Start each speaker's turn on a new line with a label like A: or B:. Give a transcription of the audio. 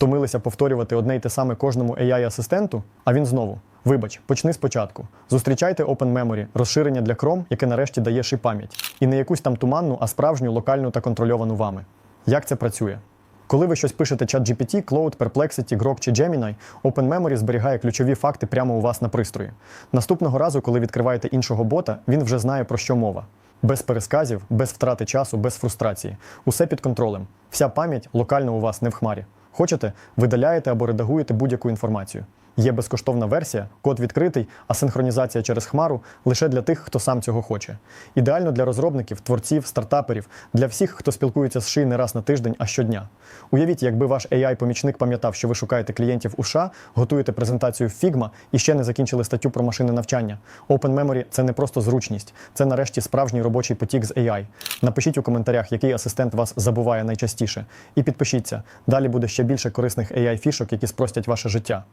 A: Втомилися повторювати одне й те саме кожному AI-асистенту, а він знову. Вибач, почни спочатку. Зустрічайте Open Memory, розширення для Chrome, яке нарешті дає ще пам'ять. І не якусь там туманну, а справжню, локальну та контрольовану вами. Як це працює? Коли ви щось пишете чат GPT, Cloud, Perplexity, Grok чи Gemini, Open Memory зберігає ключові факти прямо у вас на пристрої. Наступного разу, коли відкриваєте іншого бота, він вже знає про що мова. Без пересказів, без втрати часу, без фрустрації. Усе під контролем. Вся пам'ять локально у вас не в хмарі. Хочете, видаляєте або редагуєте будь-яку інформацію. Є безкоштовна версія, код відкритий, а синхронізація через хмару лише для тих, хто сам цього хоче. Ідеально для розробників, творців, стартаперів, для всіх, хто спілкується з ши не раз на тиждень, а щодня. Уявіть, якби ваш AI-помічник пам'ятав, що ви шукаєте клієнтів у США, готуєте презентацію Figma і ще не закінчили статтю про машини навчання. Open Memory – це не просто зручність, це нарешті справжній робочий потік з AI. Напишіть у коментарях, який асистент вас забуває найчастіше. І підпишіться. Далі буде ще більше корисних AI-фішок, які спростять ваше життя.